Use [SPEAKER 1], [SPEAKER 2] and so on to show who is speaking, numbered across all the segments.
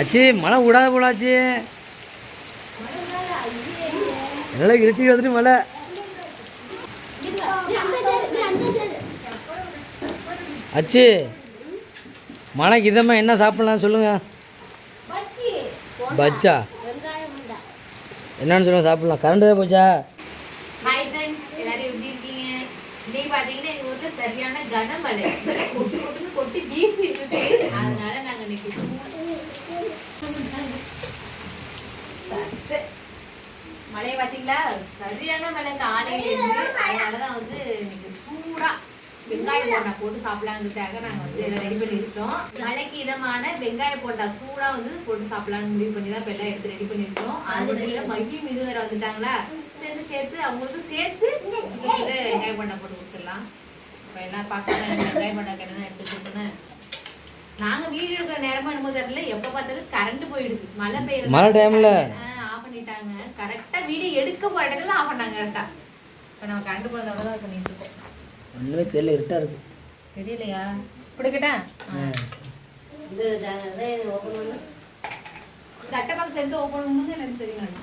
[SPEAKER 1] ஆச்சு மழை விடாத போலாச்சு நல்லா இருட்டி வந்துட்டு மழை. அச்சு மழைக்கு இதமா என்ன சாப்பிட்லாம் சொல்லுங்க. பச்சா என்னன்னு சொல்லுங்க சாப்பிட்லாம். கரண்ட் தான் போச்சா?
[SPEAKER 2] ஹாய் ஃப்ரெண்ட்ஸ் எல்லாரும் எப்படி இருக்கீங்க? இன்னைக்கு சரியான கனமழை. கொட்டு கொட்டுன்னு கொட்டி வீசி அதனால நாங்கள் இன்னைக்கு மழையை பாத்தீங்களா? சரியான மழை. காலையில இருந்து அதனாலதான் வந்து இன்னைக்கு சூடா வெங்காய போண்டா போட்டு சாப்பிடலான்றதுக்காக நாங்க வந்து எல்லாம் ரெடி பண்ணி வச்சிட்டோம் மழைக்கு இதமான வெங்காய போண்டா சூடா வந்து போட்டு சாப்பிடலாம்னு முடிவு பண்ணி தான் இப்ப எல்லாம் எடுத்து ரெடி பண்ணிருக்கோம் அது மட்டும் இல்ல மகியும் இது வேற வந்துட்டாங்களா? சேர்த்து சேர்த்து அவங்களுக்கு சேர்த்து வெங்காய போண்டா போட்டு கொடுத்துடலாம். இப்ப எல்லாம் பார்க்கலாம் வெங்காய போண்டாக்கு என்னென்ன எடுத்து நாங்க வீடியோ எடுக்கிற நேரமா என்னமோ தெரியல. எப்ப பார்த்தாலும் கரண்ட் போயிடுது. மழை பெய்யுற
[SPEAKER 1] மழை timeல?
[SPEAKER 2] ஆஃப் பண்ணிட்டாங்க கரெக்டா வீடியோ எடுக்க இடத்துல ஆஃப் பண்ணாங்க கரெக்டா இப்ப நம்ம கரண்ட் போனதோட தான் பண்ணிட்டு இருக்கோம்.
[SPEAKER 1] ஒன்றுமே தெரியல இருட்டா இருக்கு.
[SPEAKER 2] தெரியலையா? பிடிக்கட்டா எந்த ஓப்பன் பண்ணுங்க எனக்கு தெரியும்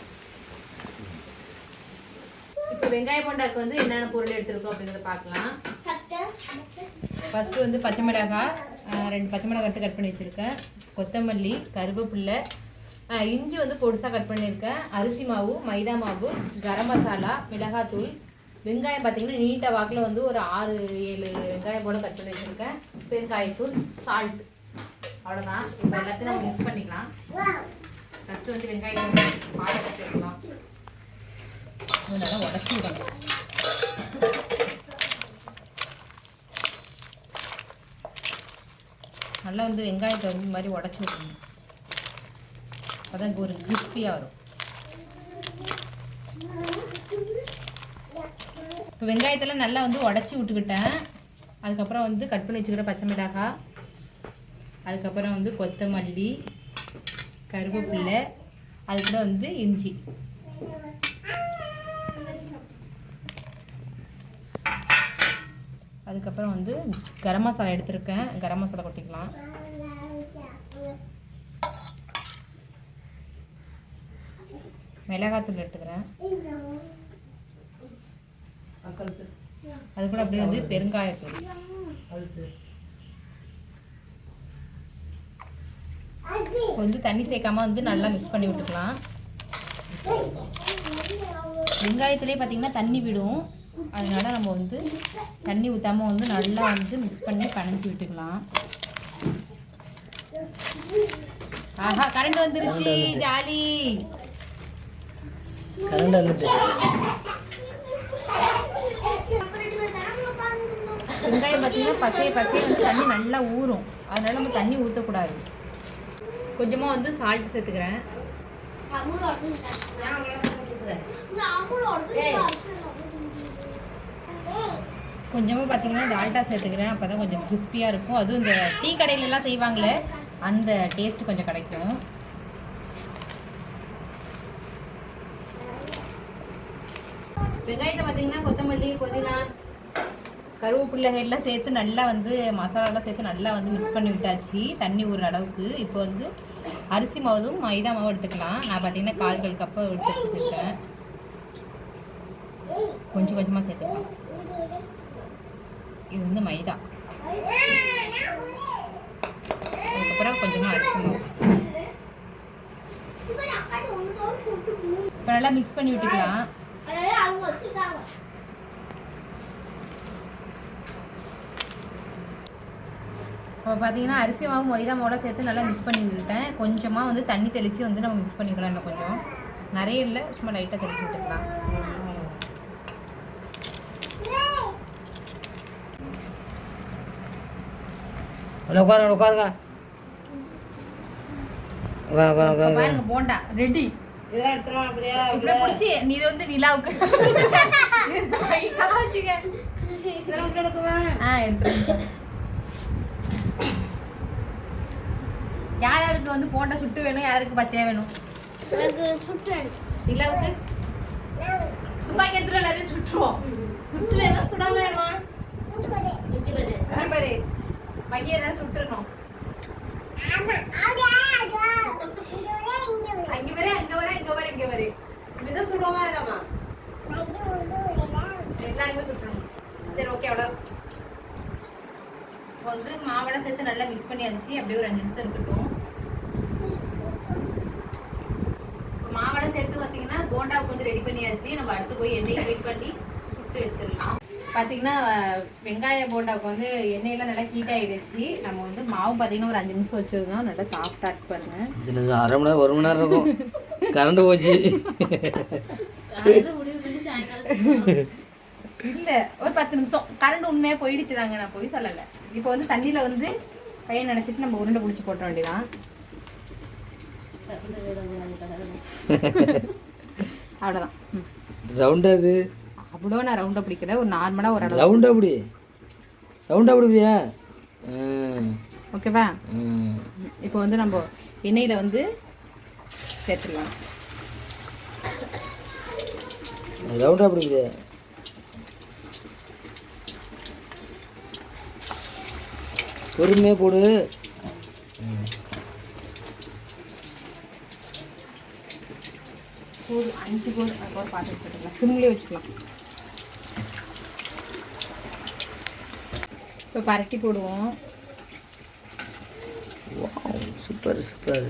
[SPEAKER 2] இப்போ வெங்காய போண்டாக்கு வந்து என்னென்ன பொருள் எடுத்திருக்கோம் அப்படின்றத பார்க்கலாம். ஃபர்ஸ்ட் வந்து பச்சை மிளகாய் ரெண்டு பச்சை மிளகாய் எடுத்து கட் பண்ணி வச்சிருக்கேன். கொத்தமல்லி கருவேப்பில்லை இஞ்சி வந்து பொடிசாக கட் பண்ணியிருக்கேன். அரிசி மாவு மைதா மாவு கரம் மசாலா மிளகாத்தூள். வெங்காயம் பார்த்தீங்கன்னா நீட்டாக வாக்கில் வந்து ஒரு ஆறு ஏழு வெங்காயம் போல கட் பண்ணி வச்சுருக்கேன். பெருங்காயத்தூள் சால்ட் அவ்வளோதான் இப்போ எல்லாத்தையும் நம்ம மிக்ஸ் பண்ணிக்கலாம். ஃபஸ்ட்டு வந்து வெங்காயம் பாலை கட்டி நல்லா உடச்சி விடணும். நல்லா வந்து வெங்காயத்தை வந்து மாதிரி உடச்சி விடணும். அப்பதான் ஒரு கிறிஸ்பியாக வரும். இப்போ வெங்காயத்தெல்லாம் நல்லா வந்து உடச்சி விட்டுக்கிட்டேன். அதுக்கப்புறம் வந்து கட் பண்ணி வச்சுக்கிற பச்சை மிளகாய் அதுக்கப்புறம் வந்து கொத்தமல்லி கருவேப்பில்லை அதுக்கப்புறம் வந்து இஞ்சி. அதுக்கப்புறம் வந்து கரம் மசாலா எடுத்திருக்கேன். கரம் மசாலா கொட்டிக்கலாம். மிளகாத்தூள் எடுத்துக்கிறேன். அது கூட அப்படியே வந்து பெருங்காயத்தூள். வந்து தண்ணி சேர்க்காம வந்து நல்லா மிக்ஸ் பண்ணி விட்டுக்கலாம். வெங்காயத்திலே பார்த்தீங்கன்னா தண்ணி விடும். அதனால நம்ம வந்து தண்ணி ஊற்றாம வந்து நல்லா வந்து மிக்ஸ் பண்ணி பனைஞ்சு விட்டுக்கலாம். ஆஹா கரண்ட் வந்துருச்சு. ஜாலி.
[SPEAKER 1] கரண்ட் வந்துட்டு.
[SPEAKER 2] வெங்காயம் பார்த்தீங்கன்னா பசைய பசைய வந்து தண்ணி நல்லா ஊறும். அதனால நம்ம தண்ணி ஊற்றக்கூடாது கொஞ்சமாக வந்து சால்ட் சேர்த்துக்கிறேன். கொஞ்சமாக பார்த்தீங்கன்னா டால்டா சேர்த்துக்கிறேன். அப்போ தான் கொஞ்சம் கிறிஸ்பியாக இருக்கும். அதுவும் இந்த டீ கடையிலலாம் செய்வாங்களே அந்த டேஸ்ட் கொஞ்சம் கிடைக்கும். வெங்காயத்தை பார்த்தீங்கன்னா கொத்தமல்லி புதினா கருவேப்பிள்ளை எல்லாம் சேர்த்து நல்லா வந்து மசாலாலாம் சேர்த்து நல்லா வந்து மிக்ஸ் பண்ணி விட்டாச்சு தண்ணி ஒரு அளவுக்கு. இப்போ வந்து அரிசி மாவும் மைதா மாவும் எடுத்துக்கலாம். நான் பார்த்தீங்கன்னா கால் கால் கப்பு எடுத்து வச்சுருக்கேன். கொஞ்சம் கொஞ்சமாக சேர்த்துக்கலாம். இது வந்து மைதா. அதுக்கப்புறம் கொஞ்சமாக அரிசி மாவு. இப்போ நல்லா மிக்ஸ் பண்ணி விட்டுக்கலாம். இப்போ பார்த்தீங்கன்னா அரிசி மாவு மைதா மாவுலாம் சேர்த்து நல்லா மிக்ஸ் பண்ணி விட்டுட்டேன் கொஞ்சமாக வந்து தண்ணி தெளித்து வந்து நம்ம மிக்ஸ் பண்ணிக்கலாம் இன்னும் கொஞ்சம். நிறைய இல்லை சும்மா லைட்டாக தெளித்து விட்டுக்கலாம்.
[SPEAKER 1] உட்காருங்க உட்காருங்க. உட்காரு உட்காரு
[SPEAKER 2] இப்போ
[SPEAKER 1] உட்காருங்க
[SPEAKER 2] பாருங்க போண்டா ரெடி இப்படி பிடிச்சி நீ இது வந்து நிலாவுக்கு. இதெல்லாம் வச்சுக்க. ஆ எடுத்துருங்க யார் யாருக்கு வந்து போண்டா சுட்டு வேணும் யாருக்கு பச்சையா வேணும்? நிலாவுக்கு? துப்பாக்கி எடுத்துட்டு எல்லாரையும் சுட்டுருவோம். சுட்டு வேணும் சுடாம வேணுமா? அங்க வர அங்க வர இங்க வர இங்க வர. இப்படிதான் சுடுவோமா இடமா எல்லாருமே சுட்டணும் சரி ஓகே அவ்வளோ வந்து மாவெல்லாம் சேர்த்து நல்லா மிக்ஸ் பண்ணி அரிசி அப்படியே ஒரு அஞ்சு நிமிஷம் இருக்கட்டும். மாவெல்லாம் சேர்த்து பார்த்தீங்கன்னா போண்டாவுக்கு வந்து ரெடி பண்ணியாச்சு. நம்ம அடுத்து போய் எண்ணெய் ஹீட் பண்ணி சுட்டு எடுத்துடலாம். பார்த்தீங்கன்னா வெங்காய போண்டாவுக்கு வந்து எண்ணெயெல்லாம் நல்லா ஹீட் ஆகிடுச்சு நம்ம வந்து மாவு பார்த்தீங்கன்னா ஒரு அஞ்சு நிமிஷம் வச்சுருந்தோம். நல்லா சாஃப்டாக இருக்கு பாருங்க.
[SPEAKER 1] அரை மணி நேரம் ஒரு மணி நேரம் இருக்கும். கரண்ட் போச்சு.
[SPEAKER 2] இல்ல ஒரு பத்து நிமிஷம். கரண்ட் உண்மையா போயிடுச்சு தாங்க. நான் போய் சொல்லல. இப்போ வந்து தண்ணியில வந்து பையன் நினைச்சிட்டு நம்ம உருண்டை பிடிச்சி போட்ட வேண்டியதான் அவ்வளோதான்.
[SPEAKER 1] ரவுண்டு அது.
[SPEAKER 2] அவ்வளோ நான் ரவுண்டை பிடிக்கல. ஒரு நார்மலா ஒரு அளவு.
[SPEAKER 1] ரவுண்டா அப்படி ரவுண்டா அப்படியா
[SPEAKER 2] ஓகேவா இப்போ வந்து நம்ம எண்ணெயில வந்து சேர்த்துக்கலாம்.
[SPEAKER 1] ரவுண்டா அப்படி பொறுமையாக போடு.
[SPEAKER 2] ஒரு அஞ்சு கோல் அதுக்கப்புறம் பார்த்து வச்சுக்கலாம் சிம்லேயே வச்சுக்கலாம். இப்போ பரட்டி போடுவோம்.
[SPEAKER 1] Super super.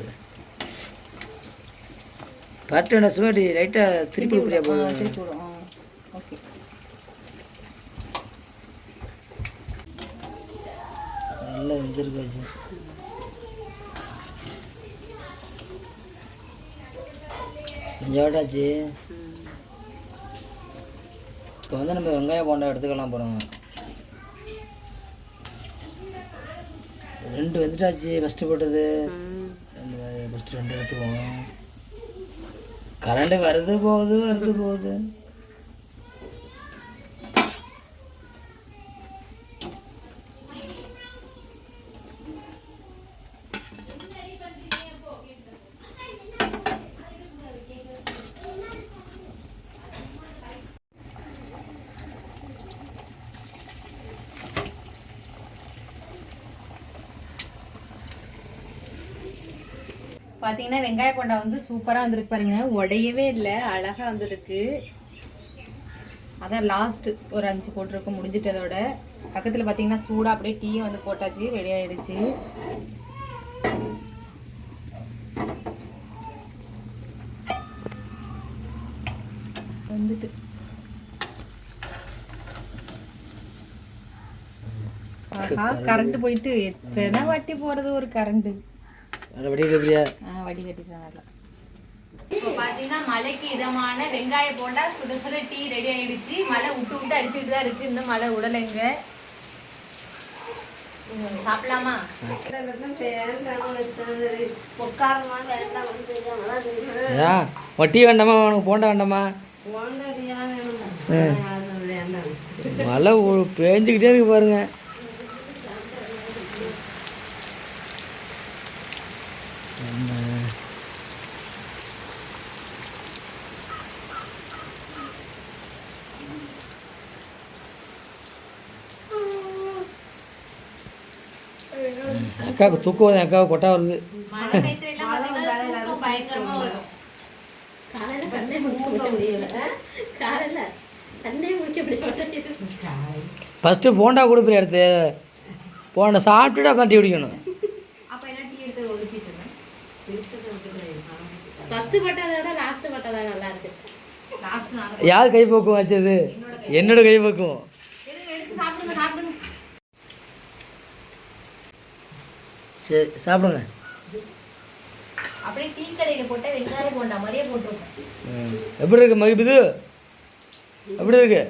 [SPEAKER 1] பார்த்து வேணா சும்மாடி லைட்டாக திருப்பி இப்படியா
[SPEAKER 2] ஆ,
[SPEAKER 1] போதும்
[SPEAKER 2] திருப்பி விடுவோம் ஓகே.
[SPEAKER 1] நல்லா வெந்திருக்காச்சு கொஞ்சம் இப்போ வந்து நம்ம வெங்காய போண்டா எடுத்துக்கலாம் போகிறோம் ரெண்டு வெந்துட்டாச்சு. ஃபஸ்ட்டு போட்டது. ரெண்டு ஃபஸ்ட்டு ரெண்டு எடுத்துக்குவோம். கரண்ட் வருது போகுது வருது போகுது.
[SPEAKER 2] பார்த்தீங்கன்னா வெங்காய போண்டா வந்து சூப்பராக வந்திருக்கு பாருங்க. உடையவே இல்லை அழகாக வந்திருக்கு. அதான் லாஸ்ட் ஒரு அஞ்சு போட்டிருக்கு முடிஞ்சிட்டதோட பக்கத்தில் பார்த்தீங்கன்னா சூடாக அப்படியே டீயும் வந்து போட்டாச்சு ரெடி ஆயிடுச்சு. வந்துட்டு. கரண்ட் போயிட்டு எத்தனை வாட்டி போறது ஒரு கரண்ட்
[SPEAKER 1] எப்படியா?
[SPEAKER 2] வடி கட்டிட்டு இப்போ பார்த்தீங்கன்னா மழைக்கு இதமான வெங்காய போண்டா சுட சுட டீ ரெடி ஆயிடுச்சு. மழை விட்டு விட்டு அடிச்சுட்டு தான் இருக்கு இன்னும் மழை விடலைங்க சாப்பிடலாமா?
[SPEAKER 1] வட்டி வேண்டாமா? உனக்கு போண்டா வேண்டாமா. மழை பேஞ்சுக்கிட்டே இருக்கு பாருங்க. அக்காவுக்கு தூக்கம் வருது அக்காவுக்கு கொட்டா வருது. ஃபஸ்ட்டு போண்டா கொடுப்பிற எடுத்து போண்டா சாப்பிட்டுட்டு அப்புறம் டீ குடிக்கணும்.
[SPEAKER 2] அப்ப என்ன டீ எடுத்து ஒதுக்கிட்டு இருந்தேன்
[SPEAKER 3] ஃபர்ஸ்ட் பட்டதை விட லாஸ்ட் பட்டதா நல்லா இருக்கு
[SPEAKER 2] லாஸ்ட் நாங்க
[SPEAKER 1] யார் கை பக்குவம் வச்சது என்னோட கை பக்குவம்
[SPEAKER 2] எடுங்க எடுத்து சாப்பிடுங்க சாப்பிடுங்க
[SPEAKER 1] சரி சாப்பிடுங்க.
[SPEAKER 2] அப்படியே டீ கடையில போட்ட வெங்காய போண்டா மாதிரியே போட்டுருக்கேன்
[SPEAKER 1] ம். எப்படி இருக்கு மகிப்புது எப்படி இருக்கு?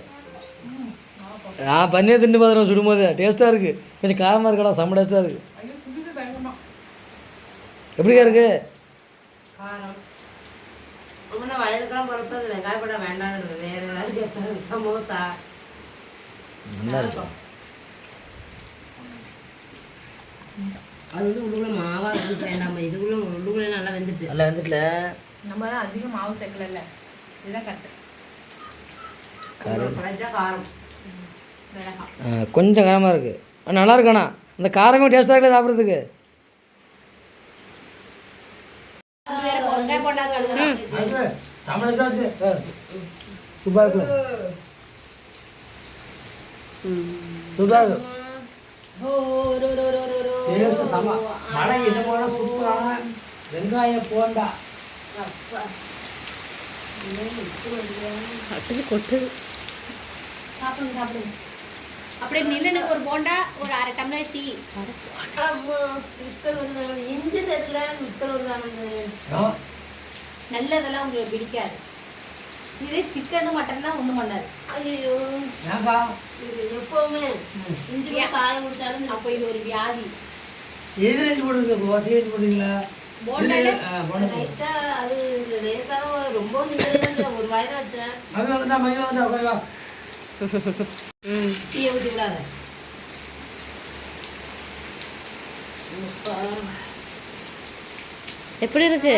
[SPEAKER 1] நான் பண்ணியே தின்னு பார்த்துருவேன் சுடும்போது டேஸ்ட்டாக இருக்கு. கொஞ்சம் காரமாக இருக்கடா செம்ம டேஸ்ட்டாக இருக்கு.
[SPEAKER 2] ஐயோ துடிப்பு பயங்கரமா.
[SPEAKER 1] எப்படிக்கா இருக்கு?
[SPEAKER 3] வயலுக்கெல்லாம் பொறுத்து அது வெங்காய படம் வேண்டாம்னு வேற ஏதாவது சமோசா.
[SPEAKER 1] நல்லா இருக்கும்
[SPEAKER 3] அது வந்து உள்ளுக்குள்ள மாவா இருக்கு வேண்டாம் இதுக்குள்ள உள்ளுக்குள்ள நல்லா வெந்துட்டு.
[SPEAKER 1] நல்லா வந்துட்டுல?
[SPEAKER 2] நம்ம தான் அதிகம் மாவு சேர்க்கல இதுதான் கட்டு
[SPEAKER 3] காரம்.
[SPEAKER 1] கொஞ்சம் காரமாக இருக்கு. ஆ, நல்லா இருக்காண்ணா அந்த காரமே டேஸ்ட்டாக இருக்குல்ல சாப்பிட்றதுக்கு? சூப்பராக இருக்கு. சூப்பராக இருக்கு. டேஸ்ட் செம. மழை இதமான சூப்பரான வெங்காயம் போண்டா.
[SPEAKER 2] அப்பா.
[SPEAKER 3] அப்படி கொட்டுது
[SPEAKER 2] சாப்பிடுங்க சாப்பிடுங்க. அப்படியே நிலனுக்கு ஒரு போண்டா ஒரு அரை டம்ளர் டீ.
[SPEAKER 3] இஞ்சி
[SPEAKER 2] நல்லதெல்லாம் உங்களுக்கு பிடிக்காது. இது சிக்கன் மட்டன் தான் ஒன்றும் பண்ணாது.
[SPEAKER 3] ஐயோ
[SPEAKER 1] ஏன்பா?
[SPEAKER 3] இது எப்பவுமே. இஞ்சி போட்டு காய கொடுத்தாலும்
[SPEAKER 2] அப்போ இது ஒரு வியாதி.
[SPEAKER 1] எது எழுதி போடுங்க இப்போ டீ எழுதி போடுறீங்களா?
[SPEAKER 2] போண்டால
[SPEAKER 1] ஆ, போண்டா போடு.
[SPEAKER 3] லைட்டா அது லேசா தான் ரொம்ப ஒரு வாயில வச்சேன்.
[SPEAKER 1] மகிழ் வந்துட்டா மகிழ் வந்துட்டா போய் வா.
[SPEAKER 3] டீயை ஊற்றி விடாத.
[SPEAKER 4] எப்படி இருக்கு?